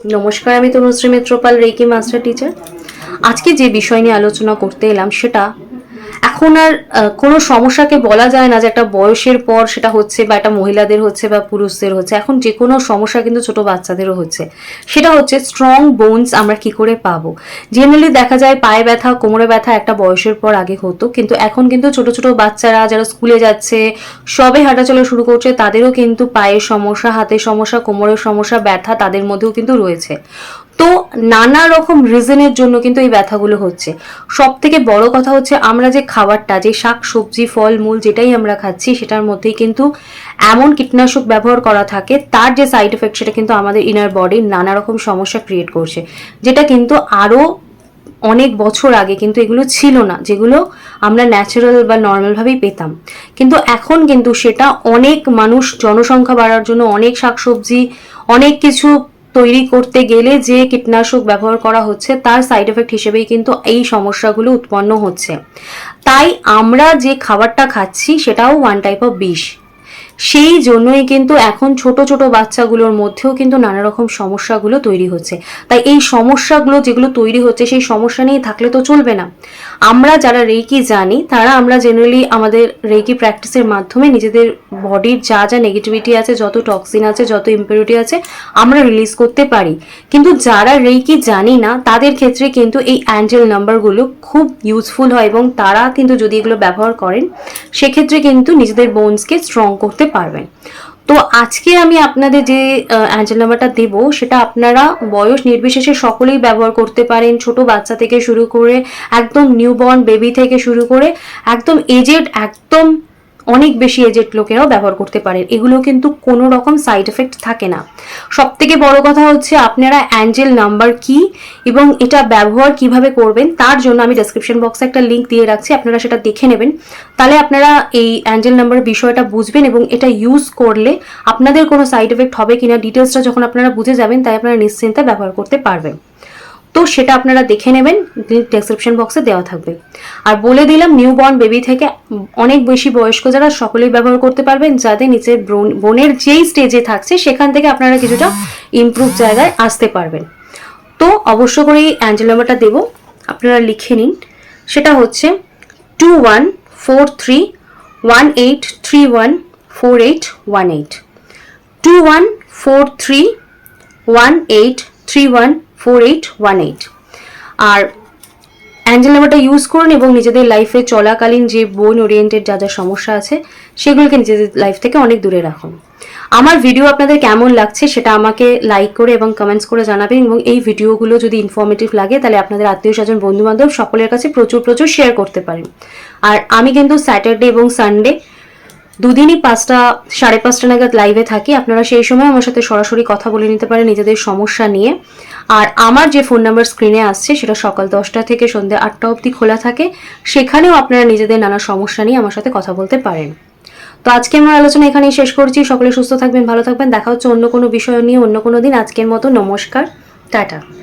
নমস্কার, আমি Tanushree Mitrapal reiki master teacher. আজকে যে বিষয় নিয়ে আলোচনা করতে এলাম সেটা এখন আর কোনো সমস্যাকে বলা যায় না যে একটা বয়সের পর সেটা হচ্ছে বা একটা মহিলাদের হচ্ছে বা পুরুষদের হচ্ছে। এখন যে কোনো সমস্যা কিন্তু ছোট বাচ্চাদেরও হচ্ছে। সেটা হচ্ছে স্ট্রং বোনস আমরা কি করে পাবো? জেনারেলি দেখা যায় পায়ে ব্যথা, কোমরে ব্যথা একটা বয়সের পর আগে হতো। কিন্তু এখন কিন্তু ছোট ছোট বাচ্চারা যারা স্কুলে যাচ্ছে, সবে হাঁটাচলা শুরু করছে, তাদেরও কিন্তু পায়ের সমস্যা, হাতের সমস্যা, কোমরের সমস্যা, ব্যথা তাদের মধ্যেও কিন্তু রয়েছে। তো নানা রকম রিজনের জন্য কিন্তু এই ব্যথাগুলো হচ্ছে। সব থেকে বড় কথা হচ্ছে আমরা যে খাবারটা, যে শাক, সবজি, ফল, মূল যেটাই আমরা খাচ্ছি, সেটার মধ্যেই কিন্তু এমন কীটনাশক ব্যবহার করা থাকে, তার যে সাইড এফেক্ট সেটা কিন্তু আমাদের ইনার বডির নানা রকম সমস্যা ক্রিয়েট করছে। যেটা কিন্তু আরও অনেক বছর আগে কিন্তু এগুলো ছিল না, যেগুলো আমরা ন্যাচারাল বা নর্মালভাবেই পেতাম। কিন্তু এখন কিন্তু সেটা অনেক মানুষ জনসংখ্যা বাড়ার জন্য অনেক শাকসবজি, অনেক কিছু তৈরি করতে গেলে যে কীটনাশক ব্যবহার করা হচ্ছে, তার সাইড এফেক্ট হিসেবেই কিন্তু এই সমস্যাগুলো উৎপন্ন হচ্ছে। তাই আমরা যে খাবারটা খাচ্ছি, সেটাও ওয়ান টাইপ অফ বিষ। সেই জন্যই কিন্তু এখন ছোট ছোট বাচ্চাগুলোর মধ্যেও কিন্তু নানা রকম সমস্যাগুলো তৈরি হচ্ছে। তাই এই সমস্যাগুলো যেগুলো তৈরি হচ্ছে, সেই সমস্যা নিয়ে থাকলে তো চলবে না। আমরা যারা রেকি জানি, তারা আমরা জেনারেলি আমাদের রেকি প্র্যাকটিসের মাধ্যমে নিজেদের বডির যা যা নেগেটিভিটি আছে, যত টক্সিন আছে, যত ইম্পিউরিটি আছে, আমরা রিলিজ করতে পারি। কিন্তু যারা রেকি জানি না, তাদের ক্ষেত্রে কিন্তু এই অ্যাঞ্জেল নাম্বারগুলো খুব ইউজফুল হয় এবং তারা কিন্তু যদি এগুলো ব্যবহার করেন, সেক্ষেত্রে কিন্তু নিজেদের বোনসকে স্ট্রং করতে পারবেন। তো আজকে আমি আপনাদের যে অ্যাঞ্জেল নাম্বারটা দেব, সেটা আপনারা বয়স নির্বিশেষে সকলেই ব্যবহার করতে পারেন। ছোট বাচ্চা থেকে শুরু করে, একদম নিউবর্ন বেবি থেকে শুরু করে, একদম এজেড একদম অনেক বেশি এজেড লোকেরাও ব্যবহার করতে পারেন। এগুলো কিন্তু কোনো রকম সাইড এফেক্ট থাকে না। সব থেকে বড় কথা হচ্ছে আপনারা অ্যাঞ্জেল নাম্বার কি এবং এটা ব্যবহার কীভাবে করবেন, তার জন্য আমি ডেসক্রিপশন বক্সে একটা লিঙ্ক দিয়ে রাখছি, আপনারা সেটা দেখে নেবেন। তাহলে আপনারা এই অ্যাঞ্জেল নাম্বার বিষয়টা বুঝবেন এবং এটা ইউজ করলে আপনাদের কোনো সাইড এফেক্ট হবে কিনা ডিটেলসটা যখন আপনারা বুঝে যাবেন, তাই আপনারা নিশ্চিন্তে ব্যবহার করতে পারবেন। তো সেটা আপনারা দেখে নেবেন ডেসক্রিপশন বক্সে দেওয়া থাকবে। আর বলে দিলাম নিউ বর্ন বেবি থেকে অনেক বেশি বয়স্ক যারা সকলেই ব্যবহার করতে পারবেন, যাদের নিচে বোনের যেই স্টেজে থাকছে, সেখান থেকে আপনারা কিছুটা ইমপ্রুভ জায়গায় আসতে পারবেন। তো অবশ্য করে এই অ্যাঞ্জেল নাম্বারটা দেবো, আপনারা লিখে নিন। সেটা হচ্ছে two one four three one eight three one four eight one eight two one four three one eight three one four eight one eight আর অ্যাঞ্জেল নাম্বারটা ইউজ করুন এবং নিজেদের লাইফে চলাকালীন যে বোন ওরিয়েন্টেড যা যা সমস্যা আছে, সেগুলোকে নিজেদের লাইফ থেকে অনেক দূরে রাখুন। আমার ভিডিও আপনাদের কেমন লাগছে সেটা আমাকে লাইক করে এবং কমেন্টস করে জানাবেন এবং এই ভিডিওগুলো যদি ইনফরমেটিভ লাগে, তাহলে আপনাদের আত্মীয় স্বজন বন্ধু বান্ধব সকলের কাছে প্রচুর প্রচুর শেয়ার করতে পারেন। আর আমি কিন্তু স্যাটারডে এবং সানডে দুদিনই পাঁচটা, সাড়ে পাঁচটা নাগাদ লাইভে থাকি। আপনারা সেই সময় আমার সাথে সরাসরি কথা বলে নিতে পারেন নিজেদের সমস্যা নিয়ে। আর আমার যে ফোন নাম্বার স্ক্রিনে আসছে, সেটা সকাল দশটা থেকে সন্ধ্যে আটটা অবধি খোলা থাকে। সেখানেও আপনারা নিজেদের নানা সমস্যা নিয়ে আমার সাথে কথা বলতে পারেন। তো আজকে আমার আলোচনা এখানেই শেষ করছি। সকলে সুস্থ থাকবেন, ভালো থাকবেন। দেখা হচ্ছে অন্য কোনো বিষয় নিয়ে, অন্য কোনো দিন। আজকের মতো নমস্কার। টাটা।